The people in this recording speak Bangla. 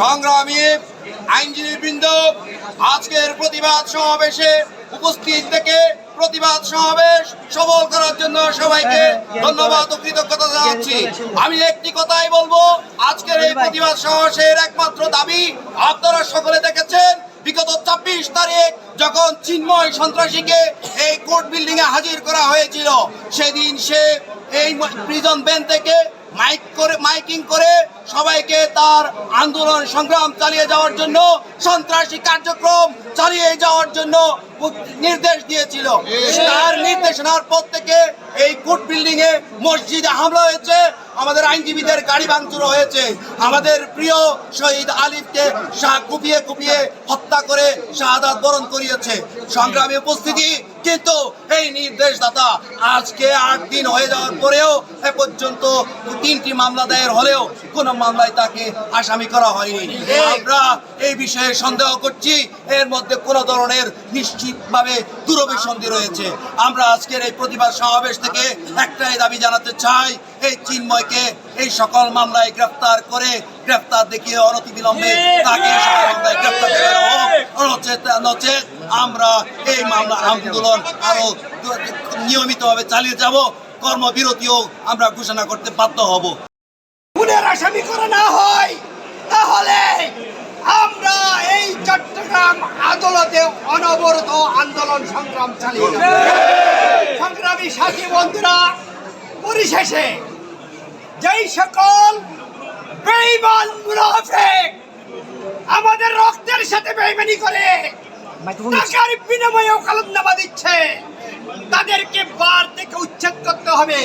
সংগ্রামী আইনজীবী বৃন্দ আজকের প্রতিবাদ সমাবেশে উপস্থিত থেকে প্রতিবাদ সমাবেশ সফল করার জন্য সবাইকে ধন্যবাদ ও কৃতজ্ঞতা জানাচ্ছি। আমি একটি কথাই বলব, আজকের এই প্রতিবাদ সমাবেশের একমাত্র দাবি, আপনারা সকলে দেখেছেন, বিগত ছাব্বিশ তারিখ যখন চিন্ময় সন্ত্রাসীকে এই কোর্ট বিল্ডিং এ হাজির করা হয়েছিল সেদিন সে এই প্রিজন ব্যান থেকে মাইক করে মাইকিং করে সবাইকে তার আন্দোলন সংগ্রাম চালিয়ে যাওয়ার জন্য সন্ত্রাসী কার্যক্রম চালিয়ে যাওয়ার জন্য নির্দেশ দিয়েছিল। তার নির্দেশনার পর থেকে এই কোর্ট বিল্ডিং এ মসজিদে হামলা হয়েছে। আমাদের আইনজীবীদের গাড়ি ভাঙচুর হয়েছে। আমাদের প্রিয় শহীদ আলিফকে শাহ কুপিয়ে কুপিয়ে হত্যা করে শাহাদাত বরণ করিয়েছে। সংগ্রামী উপস্থিতি, কিন্তু এই নির্দেশদাতা আজকে আট দিন হয়ে যাওয়ার পরেও এ পর্যন্ত তিনটি মামলা দায়ের হলেও কোনো মামলায় তাকে আসামি করা হয়নি। আমরা এই বিষয়ে সন্দেহ করছি, এর মধ্যে কোনো ধরনের নিশ্চিতভাবে দূরভিসন্ধি রয়েছে। আমরা আজকের এই প্রতিবাদ সমাবেশ থেকে একটাই দাবি জানাতে চাই এই চিন্ময়কে এই সকল মামলায় গ্রেফতার করে গ্রেফতার দেখিয়ে অনতিবিলম্বে তাকে মামলায় গ্রেফতার দেওয়া হোক। নচেত আমরা এই মামলা আন্দোলন আরও নিয়মিতভাবে চালিয়ে যাব। কর্মবিরতিও আমরা ঘোষণা করতে বাধ্য হব। খুনের আসামি করে না হয় তাহলে আমরা এই চট্টগ্রাম আদালতে অনবরত আন্দোলন সংগ্রাম চালিয়ে যাব। সংগ্রামী সাথী বন্ধুরা পরিশেষে যেই সকল বেঈমান মুনাফেক আমাদের রক্তের সাথে বেইমানি করে টাকার বিনিময়ে ওকালতনামা দিচ্ছে তাদেরকে বার থেকে উচ্ছেদ করতে হবে।